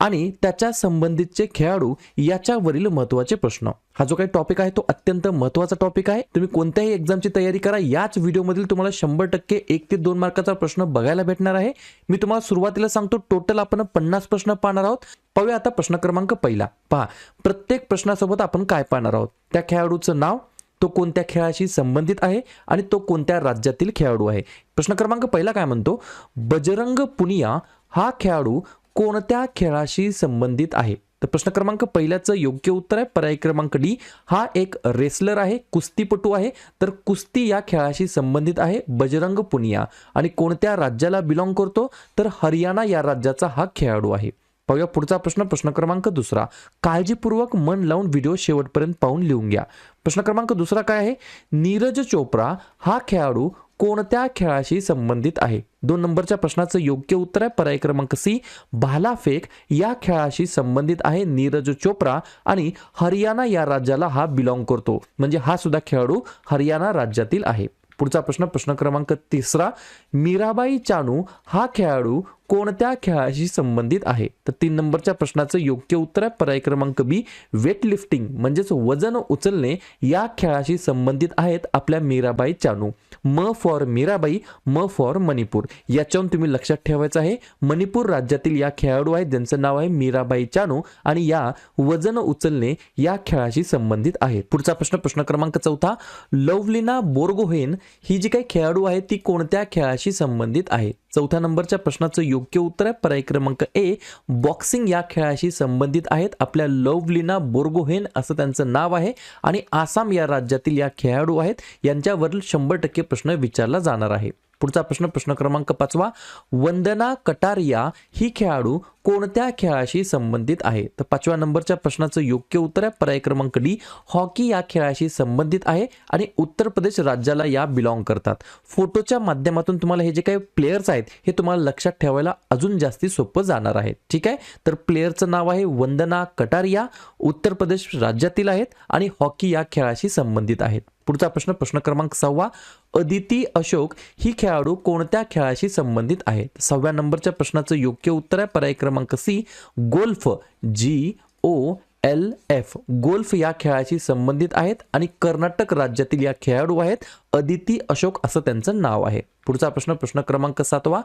आणि त्याच्या संबंधितचे खेळाडू याच्यावरील महत्त्वाचे प्रश्न. हा जो काही टॉपिक आहे तो अत्यंत महत्त्वाचा टॉपिक आहे. तुम्ही कोणत्याही एक्झामची तयारी करा. याच व्हिडिओमधील तुम्हाला शंभर टक्के एक ते दोन मार्काचा प्रश्न बघायला भेटणार आहे. मी तुम्हाला सुरुवातीला सांगतो टोटल आपण पन्नास प्रश्न पाहणार आहोत. पाहूया आता प्रश्न क्रमांक पहिला. पहा प्रत्येक प्रश्नासोबत आपण काय पाहणार आहोत? त्या खेळाडूचं नाव तो कोणत्या खेळाशी संबंधित आहे आणि तो कोणत्या राज्यातील खेळाडू आहे? प्रश्न क्रमांक पहिला काय म्हणतो? बजरंग पुनिया हा खेळाडू कोणत्या खेळाशी संबंधित आहे? तर प्रश्न क्रमांक पहिल्याचं योग्य उत्तर आहे. पर्याय क्रमांक डी. हा एक रेसलर आहे कुस्तीपटू आहे. तर कुस्ती या खेळाशी संबंधित आहे बजरंग पुनिया. आणि कोणत्या राज्याला बिलॉंग करतो? तर हरियाणा या राज्याचा हा खेळाडू आहे. पाहूया पुढचा प्रश्न. प्रश्न क्रमांक दुसरा. काळजीपूर्वक मन लावून व्हिडिओ शेवटपर्यंत पाहून लिहून घ्या. प्रश्न क्रमांक दुसरा काय आहे? नीरज चोप्रा हा खेळाडू कोणत्या खेळाशी संबंधित आहे? दोन नंबरच्या प्रश्नाचं योग्य उत्तर आहे. पर्याय क्रमांक सी भालाफेक या खेळाशी संबंधित आहे नीरज चोप्रा आणि हरियाणा या राज्याला हा बिलॉंग करतो. म्हणजे हा सुद्धा खेळाडू हरियाणा राज्यातील आहे. पुढचा प्रश्न प्रश्न क्रमांक तिसरा मीराबाई चानू हा खेळाडू कोणत्या खेळाशी संबंधित आहे? तर तीन नंबरच्या प्रश्नाचं योग्य उत्तर आहे. पर्याय क्रमांक बी वेट लिफ्टिंग म्हणजेच वजन उचलणे या खेळाशी संबंधित आहेत आपल्या मीराबाई चानू. म फॉर मीराबाई म फॉर मणिपूर. याच्यावरून तुम्ही लक्षात ठेवायचं आहे मणिपूर राज्यातील या खेळाडू आहेत ज्यांचं नाव आहे मीराबाई चानू आणि या वजन उचलणे या खेळाशी संबंधित आहेत. पुढचा प्रश्न प्रश्न क्रमांक चौथा. लवलिना बोर्गोहेन ही जी काही खेळाडू आहे ती कोणत्या खेळाशी संबंधित आहे चौथ्या नंबरच्या प्रश्नाचं योग्य उत्तर आहे. पर्याय क्रमांक ए बॉक्सिंग या खेळाशी संबंधित आहेत. आपल्या लवलिना बोर्गोहेन असं त्यांचं नाव आहे. आणि आसाम या राज्यातील या खेळाडू आहेत. यांच्यावरील शंभर टक्के प्रश्न विचारला जाणार आहे. पुढचा प्रश्न प्रश्न क्रमांक पाचवा. वंदना कटारिया ही खेळाडू कोणत्या खेळाशी संबंधित आहे? तर पाचव्या नंबरच्या प्रश्नाचं योग्य उत्तर आहे. पर्याय क्रमांक डी हॉकी या खेळाशी संबंधित आहे आणि उत्तर प्रदेश राज्याला या बिलॉंग करतात. फोटोच्या माध्यमातून तुम्हाला हे जे काही प्लेयर्स आहेत हे तुम्हाला लक्षात ठेवायला अजून जास्ती सोपं जाणार आहे. ठीक आहे? तर प्लेयरचं नाव आहे वंदना कटारिया. उत्तर प्रदेश राज्यातील आहेत आणि हॉकी या खेळाशी संबंधित आहेत. पुढचा प्रश्न प्रश्न क्रमांक सहावा. अदिती अशोक ही खेळाडू कोणत्या खेळाशी संबंधित आहे सहाव्या नंबरच्या प्रश्नाचं योग्य उत्तर आहे. पर्याय क्रमांक C golf. G O L F golf या खेळाशी संबंधित आहेत आणि कर्नाटक राज्यातील या खेळाडू आहेत अदिती अशोक असं त्यांचं नाव आहे. पुढचा प्रश्न प्रश्न क्रमांक सातवा.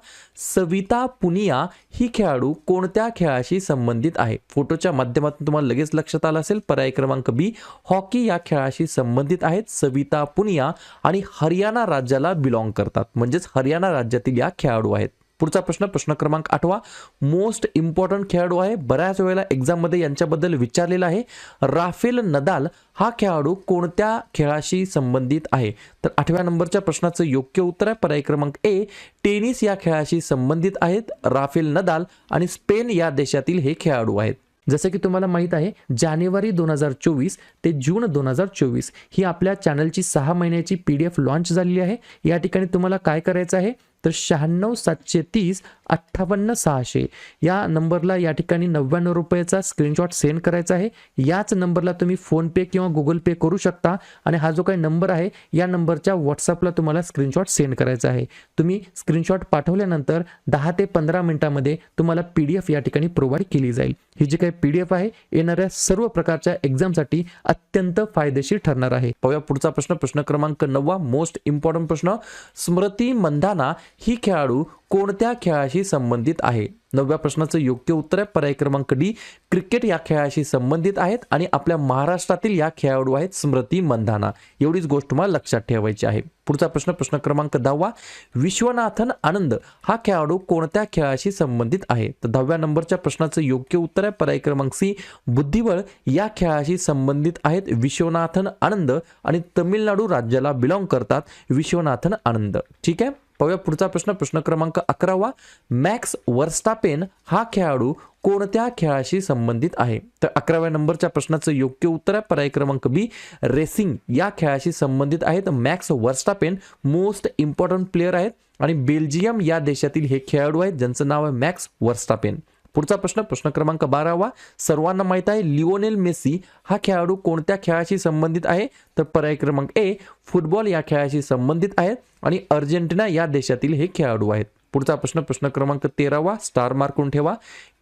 सविता पुनिया ही खेळाडू कोणत्या खेळाशी संबंधित आहे? फोटोच्या माध्यमातून तुम्हाला लगेच लक्षात आलं असेल. पर्याय क्रमांक बी हॉकी या खेळाशी संबंधित आहेत. सविता पुनिया आणि हरियाणा राज्याला बिलॉंग करतात. म्हणजेच हरियाणा राज्यातील या खेळाडू आहेत. पुढचा प्रश्न प्रश्न क्रमांक आठवा. मोस्ट इम्पॉर्टंट खेळाडू आहे. बऱ्याच वेळेला एक्झाममध्ये यांच्याबद्दल विचारलेला आहे. राफेल नदाल हा खेळाडू कोणत्या खेळाशी संबंधित आहे? तर आठव्या नंबरच्या प्रश्नाचं योग्य उत्तर आहे. पर्याय क्रमांक ए टेनिस या खेळाशी संबंधित आहेत. राफेल नदाल आणि स्पेन या देशातील हे खेळाडू आहेत. जसं की तुम्हाला माहीत आहे जानेवारी दोन हजार चोवीस ते जून दोन हजार चोवीस ही आपल्या चॅनलची सहा महिन्याची पी डी एफ लॉन्च झालेली आहे. या ठिकाणी तुम्हाला काय करायचं आहे? तर शहाण्णव सातशे तीस अठ्ठावन्न सहाशे. या नंबरला या ठिकाणी नव्याण्णव रुपयाचा स्क्रीनशॉट सेंड करायचा आहे. याच नंबरला तुम्ही फोनपे किंवा गुगल पे करू शकता. आणि हा जो काही नंबर आहे या नंबरच्या व्हॉट्सअपला तुम्हाला स्क्रीनशॉट सेंड करायचा आहे. तुम्ही स्क्रीनशॉट पाठवल्यानंतर दहा ते पंधरा मिनिटामध्ये तुम्हाला पी डी एफ या ठिकाणी प्रोव्हाइड केली जाईल. ही जी काही पी डी एफ आहे येणाऱ्या सर्व प्रकारच्या एक्झामसाठी अत्यंत फायदेशीर ठरणार आहे. पाहूया पुढचा प्रश्न. प्रश्न क्रमांक नववा मोस्ट इम्पॉर्टंट प्रश्न. स्मृती मंधाना ही खेळाडू कोणत्या खेळाशी संबंधित आहे? नवव्या प्रश्नाचं योग्य उत्तर आहे. पर्याय क्रमांक डी क्रिकेट या खेळाशी संबंधित आहेत आणि आपल्या महाराष्ट्रातील या खेळाडू आहेत स्मृती मंधाना. एवढीच गोष्ट तुम्हाला लक्षात ठेवायची आहे. पुढचा प्रश्न प्रश्न क्रमांक दहावा. विश्वनाथन आनंद हा खेळाडू कोणत्या खेळाशी संबंधित आहे? तर दहाव्या नंबरच्या प्रश्नाचं योग्य उत्तर आहे. पर्याय क्रमांक सी बुद्धिबळ या खेळाशी संबंधित आहेत विश्वनाथन आनंद आणि तमिळनाडू राज्याला बिलॉंग करतात विश्वनाथन आनंद. ठीक आहे? पाहूया पुढचा प्रश्न प्रश्न क्रमांक अकरावा. मॅक्स वर्स्टापेन हा खेळाडू कोणत्या खेळाशी संबंधित आहे? तर अकराव्या नंबरच्या प्रश्नाचं योग्य उत्तर आहे. पर्याय क्रमांक बी रेसिंग या खेळाशी संबंधित आहेत Max Verstappen most important player आहेत. आणि बेल्जियम या देशातील हे खेळाडू आहेत ज्यांचं नाव आहे मॅक्स वर्स्टापेन. पुढचा प्रश्न प्रश्न क्रमांक बारावा. सर्वांना माहीत आहे लिओनेल मेसी हा खेळाडू कोणत्या खेळाशी संबंधित आहे? तर पर्याय क्रमांक ए फुटबॉल या खेळाशी संबंधित आहेत आणि अर्जेंटिना या देशातील हे खेळाडू आहेत. पुढचा प्रश्न प्रश्न क्रमांक तेरावा स्टार मार्कून ठेवा.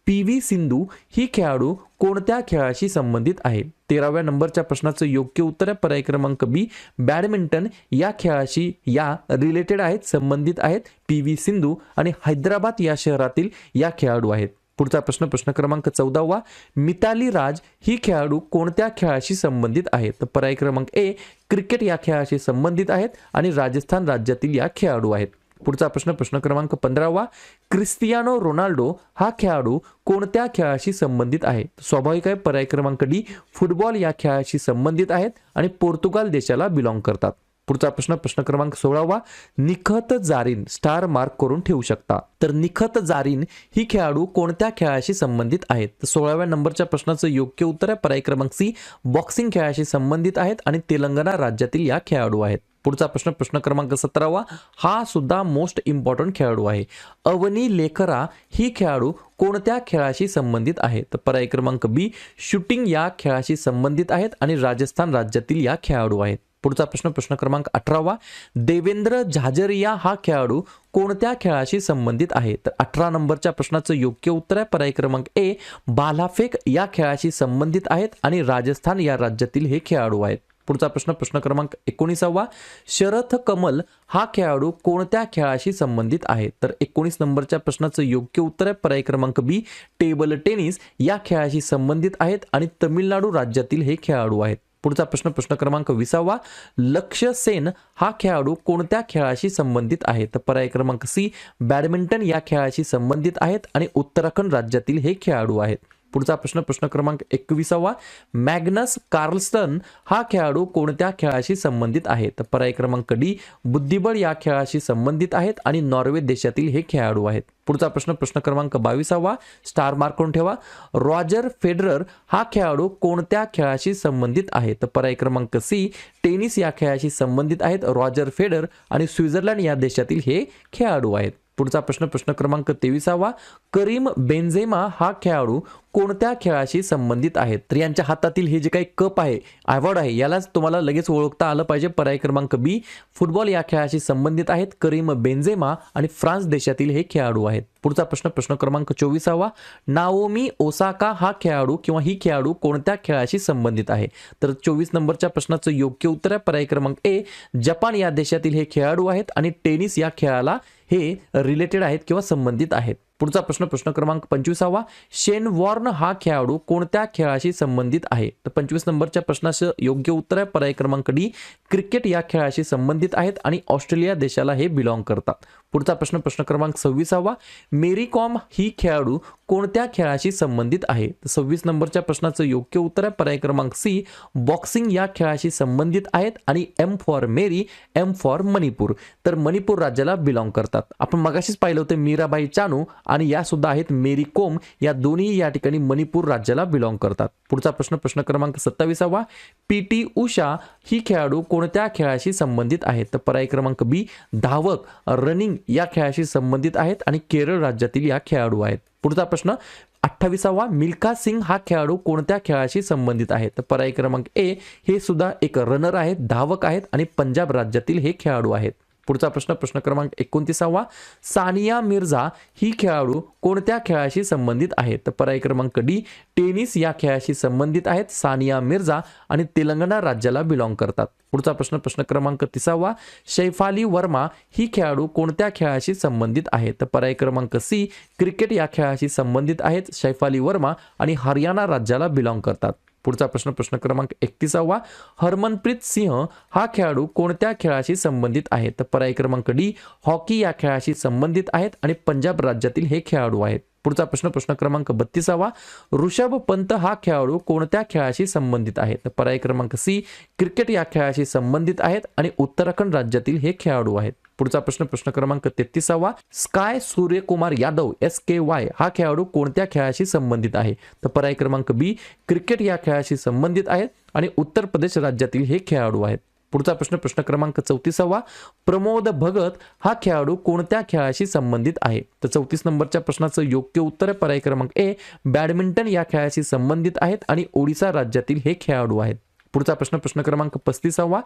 पी व्ही सिंधू ही खेळाडू कोणत्या खेळाशी संबंधित आहे? तेराव्या नंबरच्या प्रश्नाचं योग्य उत्तर आहे. पर्याय क्रमांक बी बॅडमिंटन या खेळाशी या रिलेटेड आहेत संबंधित आहेत पी व्ही सिंधू आणि हैदराबाद या शहरातील या खेळाडू आहेत. पुढचा प्रश्न प्रश्न क्रमांक चौदावा. मिताली राज ही खेळाडू कोणत्या खेळाशी संबंधित आहेत? तर पर्याय क्रमांक ए क्रिकेट या खेळाशी संबंधित आहेत आणि राजस्थान राज्यातील या खेळाडू आहेत. पुढचा प्रश्न प्रश्न क्रमांक पंधरावा. क्रिस्टियानो रोनाल्डो हा खेळाडू कोणत्या खेळाशी संबंधित आहे? स्वाभाविक आहे पर्याय क्रमांक डी फुटबॉल या खेळाशी संबंधित आहेत आणि पोर्तुगाल देशाला बिलॉंग करतात. पुढचा प्रश्न प्रश्न क्रमांक सोळावा. निखत जारीन स्टार मार्क करून ठेवू शकता. तर निखत जारीन ही खेळाडू कोणत्या खेळाशी संबंधित आहेत? तर सोळाव्या नंबरच्या प्रश्नाचं योग्य उत्तर आहे पर्याय क्रमांक सी बॉक्सिंग खेळाशी संबंधित आहेत आणि तेलंगणा राज्यातील या खेळाडू आहेत. पुढचा प्रश्न प्रश्न क्रमांक सतरावा. हा सुद्धा मोस्ट इम्पॉर्टंट खेळाडू आहे. अवनी लेखरा ही खेळाडू कोणत्या खेळाशी संबंधित आहे तर पर्याय क्रमांक बी शूटिंग या खेळाशी संबंधित आहेत आणि राजस्थान राज्यातील या खेळाडू आहेत. पुढचा प्रश्न प्रश्न क्रमांक अठरावा. देवेंद्र झाजरिया हा खेळाडू कोणत्या खेळाशी संबंधित आहे? तर अठरा नंबरच्या प्रश्नाचं योग्य उत्तर आहे. पर्याय क्रमांक ए भालाफेक या खेळाशी संबंधित आहेत आणि राजस्थान या राज्यातील हे खेळाडू आहेत. पुढचा प्रश्न प्रश्न क्रमांक एकोणीसावा. शरथ कमल हा खेळाडू कोणत्या खेळाशी संबंधित आहे? तर एकोणीस नंबरच्या प्रश्नाचं योग्य उत्तर आहे. पर्याय क्रमांक बी टेबल टेनिस या खेळाशी संबंधित आहेत आणि तमिळनाडू राज्यातील हे खेळाडू आहेत. पुढचा प्रश्न प्रश्न क्रमांक विसावा. लक्ष्य सेन हा खेळाडू कोणत्या खेळाशी संबंधित आहे? तर पर्याय क्रमांक सी बॅडमिंटन या खेळाशी संबंधित आहेत आणि उत्तराखंड राज्यातील हे खेळाडू आहेत. पुढचा प्रश्न प्रश्न क्रमांक एकविसावा. मॅग्नस कार्लसन हा खेळाडू कोणत्या खेळाशी संबंधित आहे? तर पर्याय क्रमांक डी बुद्धिबळ या खेळाशी संबंधित आहेत आणि नॉर्वे देशातील हे खेळाडू आहेत. पुढचा प्रश्न प्रश्न क्रमांक बावीसावा. स्टार मार्क करून ठेवा. रॉजर फेडरर हा खेळाडू कोणत्या खेळाशी संबंधित आहे? तर पर्याय क्रमांक सी टेनिस या खेळाशी संबंधित आहेत रॉजर फेडर आणि स्वित्झर्लंड या देशातील हे खेळाडू आहेत. पुढचा प्रश्न प्रश्न क्रमांक तेविसावा. करीम बेंझेमा हा खेळाडू कोणत्या खेळाशी संबंधित आहेत तर यांच्या हातातील हे जे काही कप आहे अवॉर्ड आहे यालाच तुम्हाला लगेच ओळखता आलं पाहिजे. पर्याय क्रमांक बी फुटबॉल या खेळाशी संबंधित आहेत करीम बेंझेमा आणि फ्रान्स देशातील हे खेळाडू आहेत. पुढचा प्रश्न प्रश्न क्रमांक चोवीसावा. नाओमी ओसाका हा खेळाडू किंवा ही खेळाडू कोणत्या खेळाशी संबंधित आहे? तर चोवीस नंबरच्या प्रश्नाचं योग्य उत्तर आहे. पर्याय क्रमांक ए जपान या देशातील हे खेळाडू आहेत आणि टेनिस या खेळाला हे रिलेटेड आहेत किंवा संबंधित आहेत. पुढचा प्रश्न प्रश्न क्रमांक पंचवीसावा. शेन वॉर्न हा खेळाडू कोणत्या खेळाशी संबंधित आहे? तर पंचवीस नंबरच्या प्रश्नाचं योग्य उत्तर आहे. पर्याय क्रमांक डी क्रिकेट या खेळाशी संबंधित आहेत आणि ऑस्ट्रेलिया देशाला हे बिलॉंग करतात. पुढचा प्रश्न प्रश्न क्रमांक सव्वीसावा. मेरी कॉम ही खेळाडू कोणत्या खेळाशी संबंधित आहे? सव्वीस नंबरच्या प्रश्नाचं योग्य उत्तर आहे. पर्याय क्रमांक सी बॉक्सिंग या खेळाशी संबंधित आहेत आणि M for Mary M for Manipur. तर मणिपूर राज्याला बिलॉंग करतात. आपण मगाशीच पाहिलं होतं मीराबाई चानू आणि या सुद्धा आहेत मेरी कोम या दोन्ही या ठिकाणी मणिपूर राज्याला बिलॉंग करतात. पुढचा प्रश्न प्रश्न क्रमांक सत्तावीसावा. पी टी उषा ही खेळाडू कोणत्या खेळाशी संबंधित आहेत? तर पर्याय क्रमांक बी धावक रनिंग या खेळाशी संबंधित आहेत आणि केरळ राज्यातील या खेळाडू आहेत. पुढचा प्रश्न अठ्ठावीसावा मिल्खा सिंग हा खेळाडू कोणत्या खेळाशी संबंधित आहे? तर पर्याय क्रमांक ए हे सुद्धा एक रनर आहेत धावक आहेत आणि पंजाब राज्यातील हे खेळाडू आहेत. पुढचा प्रश्न प्रश्न क्रमांक एकोणतीसावा. सानिया मिर्झा ही खेळाडू कोणत्या खेळाशी संबंधित आहेत? तर पर्याय क्रमांक डी टेनिस या खेळाशी संबंधित आहेत. सानिया मिर्झा आणि तेलंगणा राज्याला बिलॉंग करतात. पुढचा प्रश्न प्रश्न क्रमांक तिसावा. शैफाली वर्मा ही खेळाडू कोणत्या खेळाशी संबंधित आहेत? तर पर्याय क्रमांक सी क्रिकेट या खेळाशी संबंधित आहेत. शैफाली वर्मा आणि हरियाणा राज्याला बिलॉंग करतात. पुढचा प्रश्न प्रश्न क्रमांक एकतीसावा. हरमनप्रीत सिंह हा खेळाडू कोणत्या खेळाशी संबंधित आहे? तर पर्याय क्रमांक डी हॉकी या खेळाशी संबंधित आहेत आणि पंजाब राज्यातील हे खेळाडू आहेत. पुढचा प्रश्न प्रश्न क्रमांक बत्तीसावा. ऋषभ पंत हा खेळाडू कोणत्या खेळाशी संबंधित आहे? तर पर्याय क्रमांक सी क्रिकेट या खेळाशी संबंधित आहेत आणि उत्तराखंड राज्यातील हे खेळाडू आहेत. पुढचा प्रश्न प्रश्न क्रमांक तेहतीसावा. Sky Suryakumar Yadav S K Y हा खेळाडू कोणत्या खेळाशी संबंधित आहे? तर पर्याय क्रमांक बी क्रिकेट या खेळाशी संबंधित आहेत आणि उत्तर प्रदेश राज्यातील हे खेळाडू आहेत. पुढचा प्रश्न प्रश्न क्रमांक चौतीसावा. प्रमोद भगत हा खेळाडू कोणत्या खेळाशी संबंधित आहे? तर चौतीस नंबरच्या प्रश्नाचं योग्य उत्तर आहे पर्याय क्रमांक ए बॅडमिंटन या खेळाशी संबंधित आहेत आणि ओडिसा राज्यातील हे खेळाडू आहेत. पुढचा प्रश्न प्रश्न क्रमांक पस्तीसावा.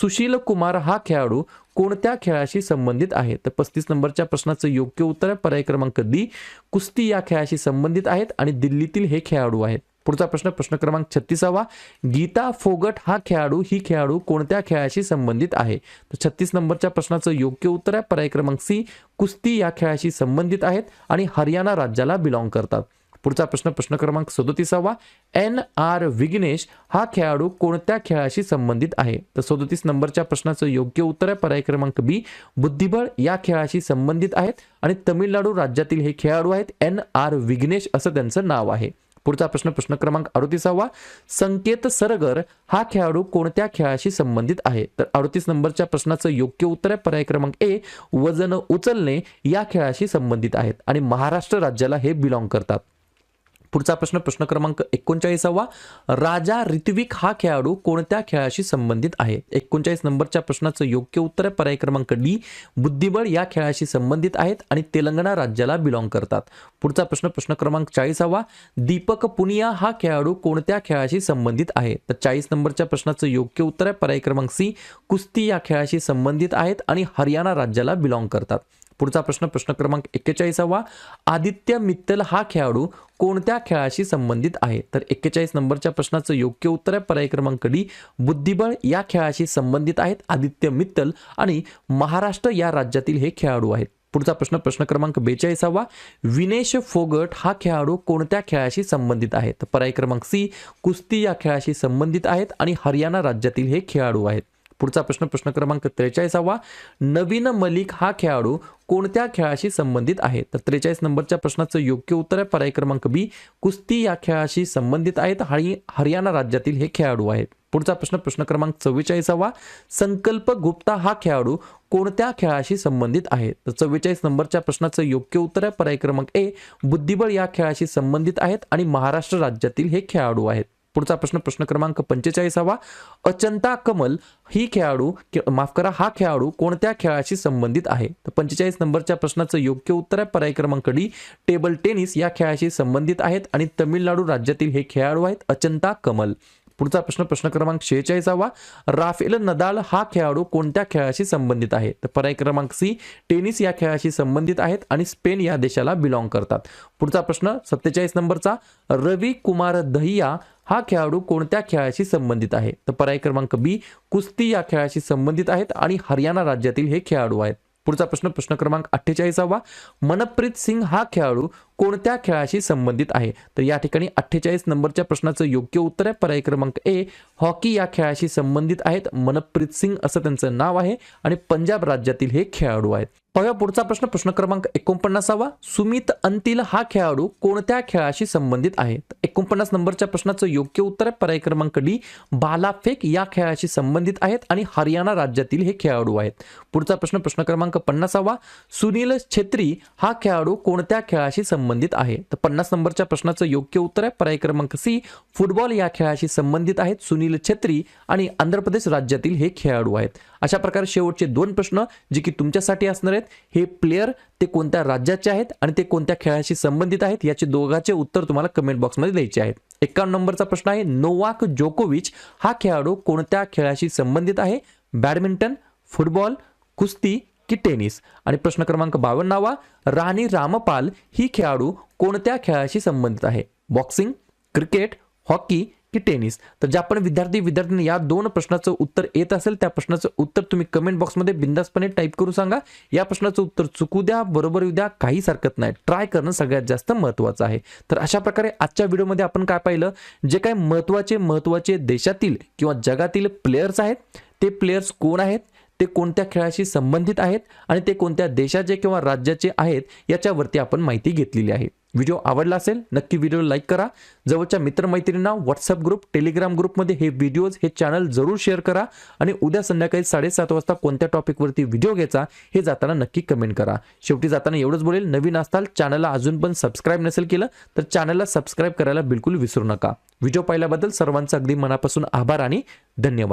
सुशील कुमार हा खेळाडू कोणत्या खेळाशी संबंधित आहे? तर पस्तीस नंबरच्या प्रश्नाचं योग्य उत्तर आहे. पर्याय क्रमांक डी कुस्ती या खेळाशी संबंधित आहेत आणि दिल्लीतील हे खेळाडू आहेत. पुढचा प्रश्न प्रश्न क्रमांक छत्तीसावा. गीता फोगट हा खेळाडू ही खेळाडू कोणत्या खेळाशी संबंधित आहे? तर छत्तीस नंबरच्या प्रश्नाचं योग्य उत्तर आहे. पर्याय क्रमांक सी कुस्ती या खेळाशी संबंधित आहेत आणि हरियाणा राज्याला बिलॉंग करतात. पुढचा प्रश्न प्रश्न क्रमांक सदोतीसावा. एन आर विघ्नेश हा खेळाडू कोणत्या खेळाशी संबंधित आहे? तर सदोतीस नंबरच्या प्रश्नाचं योग्य उत्तर आहे. पर्याय क्रमांक बी. बुद्धिबळ या खेळाशी संबंधित आहेत आणि तमिळनाडू राज्यातील हे खेळाडू आहेत. एन आर विघ्नेश असं त्यांचं नाव आहे. पुढचा प्रश्न प्रश्न क्रमांक अडतीसावा. संकेत सरगर हा खेळाडू कोणत्या खेळाशी संबंधित आहे? तर अडतीस नंबरच्या प्रश्नाचं योग्य उत्तर आहे. पर्याय क्रमांक ए. वजन उचलणे या खेळाशी संबंधित आहेत आणि महाराष्ट्र राज्याला हे बिलॉंग करतात. पुढचा प्रश्न प्रश्न क्रमांक एकोणचाळीसावा. राजा ऋत्विक हा खेळाडू कोणत्या खेळाशी संबंधित आहे? एकोणचाळीस नंबरच्या प्रश्नाचं योग्य उत्तर आहे पर्याय क्रमांक डी. बुद्धिबळ या खेळाशी संबंधित आहेत आणि तेलंगणा राज्याला बिलॉंग करतात. पुढचा प्रश्न प्रश्न क्रमांक चाळीसावा. दीपक पुनिया हा खेळाडू कोणत्या खेळाशी संबंधित आहे? तर चाळीस नंबरच्या प्रश्नाचं योग्य उत्तर आहे पर्याय क्रमांक सी. कुस्ती या खेळाशी संबंधित आहेत आणि हरियाणा राज्याला बिलॉंग करतात. पुढचा प्रश्न प्रश्न क्रमांक एक्केचाळीसावा. आदित्य मित्तल हा खेळाडू कोणत्या खेळाशी संबंधित आहे? तर एक्केचाळीस नंबरच्या प्रश्नाचं योग्य उत्तर आहे. पर्याय क्रमांक डी बुद्धिबळ या खेळाशी संबंधित आहेत आदित्य मित्तल आणि महाराष्ट्र या राज्यातील हे खेळाडू आहेत. पुढचा प्रश्न प्रश्न क्रमांक बेचाळीसावा. विनेश फोगट हा खेळाडू कोणत्या खेळाशी संबंधित आहे? तर पर्याय क्रमांक सी कुस्ती या खेळाशी संबंधित आहेत आणि हरियाणा राज्यातील हे खेळाडू आहेत. पुढचा प्रश्न प्रश्न क्रमांक त्रेचाळीसावा. नवीन मलिक हा खेळाडू कोणत्या खेळाशी संबंधित आहे? तर त्रेचाळीस नंबरच्या प्रश्नाचं योग्य उत्तर आहे पर्याय क्रमांक बी. कुस्ती या खेळाशी संबंधित आहेत. आणि हरियाणा राज्यातील हे खेळाडू आहेत. पुढचा प्रश्न प्रश्न क्रमांक चव्वेचाळीसावा. संकल्प गुप्ता हा खेळाडू कोणत्या खेळाशी संबंधित आहे? तर चव्वेचाळीस नंबरच्या प्रश्नाचं योग्य उत्तर आहे पर्याय क्रमांक ए. बुद्धिबळ या खेळाशी संबंधित आहेत आणि महाराष्ट्र राज्यातील हे खेळाडू आहेत. पुढचा प्रश्न प्रश्न क्रमांक पंचेचाळीसावा. अचंता कमल ही खेळाडू माफ करा हा खेळाडू कोणत्या खेळाशी संबंधित आहे? तर पंचेचाळीस नंबरच्या प्रश्नाचं योग्य उत्तर आहे. पर्याय क्रमांक डी टेबल टेनिस या खेळाशी संबंधित आहेत आणि तमिळनाडू राज्यातील हे खेळाडू आहेत अचंता कमल. पुढचा प्रश्न प्रश्न क्रमांक शेहेचाळीसावा. राफेल नदाल हा खेळाडू कोणत्या खेळाशी संबंधित आहे? तर पर्याय क्रमांक सी टेनिस या खेळाशी संबंधित आहेत आणि स्पेन या देशाला बिलॉंग करतात. पुढचा प्रश्न सत्तेचाळीस नंबरचा. रवी कुमार दहिया हा खेळाडू कोणत्या खेळाशी संबंधित आहे? तर पर्याय क्रमांक बी कुस्ती या खेळाशी संबंधित आहेत आणि हरियाणा राज्यातील हे खेळाडू आहेत. पुढचा प्रश्न प्रश्न क्रमांक अठ्ठेचाळीसावा. मनप्रीत सिंग हा खेळाडू कोणत्या खेळाशी संबंधित आहे? तर या ठिकाणी अठ्ठेचाळीस नंबरच्या प्रश्नाचं योग्य उत्तर आहे. पर्याय क्रमांक ए हॉकी या खेळाशी संबंधित आहेत. मनप्रीत सिंग असं त्यांचं नाव आहे. आणि पंजाब राज्यातील हे खेळाडू आहेत. पाहूया पुढचा प्रश्न. प्रश्न क्रमांक एकोणपन्नासावा. सुमित अंतिल हा खेळाडू कोणत्या खेळाशी संबंधित आहे? एकोणपन्नास नंबरच्या प्रश्नाचं योग्य उत्तर आहे. पर्याय क्रमांक डी भालाफेक या खेळाशी संबंधित आहेत. आणि हरियाणा राज्यातील हे खेळाडू आहेत. पुढचा प्रश्न. प्रश्न क्रमांक पन्नासावा. सुनील छेत्री हा खेळाडू कोणत्या खेळाशी संबंधित आहे. तर पन्नास नंबरच्या प्रश्नाचं योग्य उत्तर आहे. पर्याय क्रमांक सी फुटबॉल या खेळाशी संबंधित आहेत सुनील छेत्री आणि आंध्र प्रदेश राज्यातील हे खेळाडू आहेत. अशा प्रकारे शेवटचे दोन प्रश्न जे की तुमच्यासाठी असणार आहेत हे प्लेयर ते कोणत्या राज्याचे आहेत आणि ते कोणत्या खेळाशी संबंधित आहेत याचे दोघांचे उत्तर तुम्हाला कमेंट बॉक्समध्ये द्यायचे आहेत. एकावन्न नंबरचा प्रश्न आहे नोवाक जोकोविच हा खेळाडू कोणत्या खेळाशी संबंधित आहे? बॅडमिंटन फुटबॉल कुस्ती की टेनिस. आणि प्रश्न क्रमांक बावन्नावा राणी रामपाल ही खेळाडू कोणत्या खेळाशी संबंधित आहे? बॉक्सिंग क्रिकेट हॉकी की टेनिस? तर ज्या पण विद्यार्थी विद्यार्थ्यांनी या दोन प्रश्नाचं उत्तर येत असेल त्या प्रश्नाचं उत्तर तुम्ही कमेंट बॉक्समध्ये बिंदासपणे टाईप करू सांगा. या प्रश्नाचं उत्तर चुकू द्या बरोबर येऊ द्या काहीच हरकत नाही. ट्राय करणं सगळ्यात जास्त महत्त्वाचं आहे. तर अशा प्रकारे आजच्या व्हिडिओमध्ये आपण काय पाहिलं? जे काही महत्त्वाचे महत्त्वाचे देशातील किंवा जगातील प्लेयर्स आहेत ते प्लेयर्स कोण आहेत? ते कोणत्या खेळाशी संबंधित आहेत आणि ते कोणत्या देशाचे किंवा राज्याचे आहेत याच्यावरती आपण माहिती घेतलेली आहे. व्हिडिओ आवडला असेल नक्की व्हिडिओ लाईक करा. जवळच्या मित्रमैत्रिणींना व्हॉट्सअप ग्रुप टेलिग्राम ग्रुपमध्ये हे व्हिडिओज हे चॅनल जरूर शेअर करा आणि उद्या संध्याकाळी साडेसात वाजता कोणत्या टॉपिकवरती व्हिडिओ घ्यायचा हे जाताना नक्की कमेंट करा. शेवटी जाताना एवढंच बोलेल नवीन असताल चॅनलला अजून पण सबस्क्राईब नसेल केलं तर चॅनलला सबस्क्राईब करायला बिलकुल विसरू नका. व्हिडिओ पाहिल्याबद्दल सर्वांचा अगदी मनापासून आभार आणि धन्यवाद.